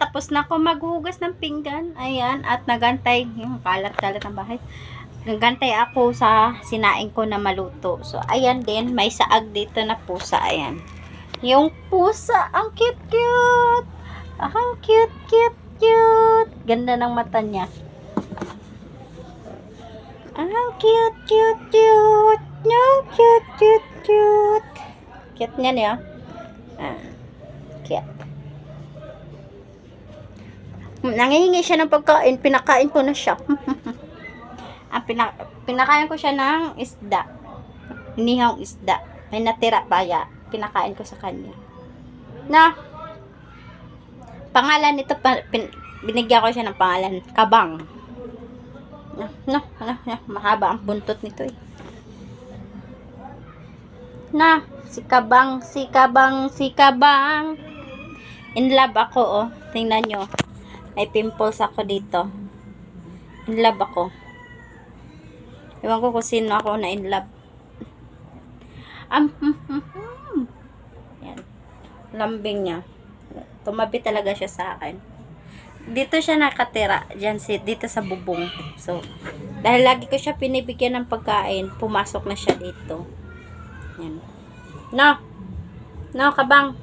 tapos na ako maghugas ng pinggan. Ayan, at nagantay, yung kalat-kalat ng bahay. Nagantay ako sa sinaing ko na maluto. So, ayan din, may saag dito na pusa. Ayan. Yung pusa, ang cute-cute. Ang cute-cute-cute. Ganda ng mata niya. Ang cute-cute-cute. No, cute-cute-cute. Cute niya niya. Ah, cute. Nangihingi siya ng pagkain, pinakain ko na siya. Ang pina, pinakain ko siya ng isda. Inihang isda. May natira pa. Pinakain ko sa kanya. Na, pangalan nito, pa, pin, binigyan ko siya ng pangalan, Kabang. No, no, no, no, mahaba ang buntot nito eh. Na, si Kabang, si Kabang, si Kabang. In love ako, oh. Tingnan nyo. May pimples ako dito. In love ako. Ewan ko kung sino ako na in love. Hmm. Yan. Lambing niya. Tumabi talaga siya sa akin. Dito siya nakatira. Diyan si, dito sa bubong. So, dahil lagi ko siya pinibigyan ng pagkain, pumasok na siya dito. Yan. No. No, kabang.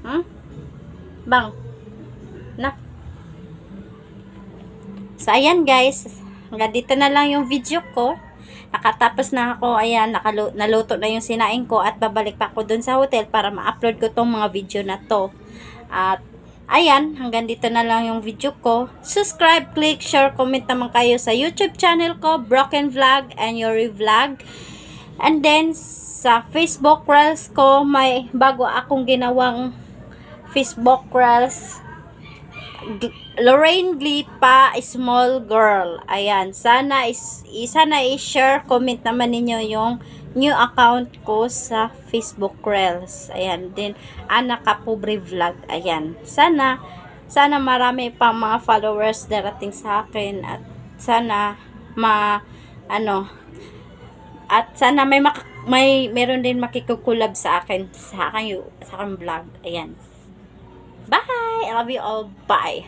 Hmm? Bang. Na. So, ayan guys. Hanggang dito na lang yung video ko. Nakatapos na ako. Ayan, naluto na yung sinaing ko at babalik pa ako dun sa hotel para ma-upload ko tong mga video na to. At, ayan, hanggang dito na lang yung video ko. Subscribe, click, share, comment naman kayo sa YouTube channel ko, Broken Vlog and Yuri Vlog. And then, sa Facebook Reels ko, may bago akong ginawang Facebook Reels. Lorraine Glipa, small girl. Ayan, sana is sana i-share, comment naman ninyo yung new account ko sa Facebook Reels. Ayan, din Ana Kapobre Vlog. Ayan. Sana sana marami pang mga followers darating sa akin at sana ma ano at sana may mak- may meron din makikukulab sa akin sa akin sa akin vlog. Ayan. Bye! I love you all. Bye!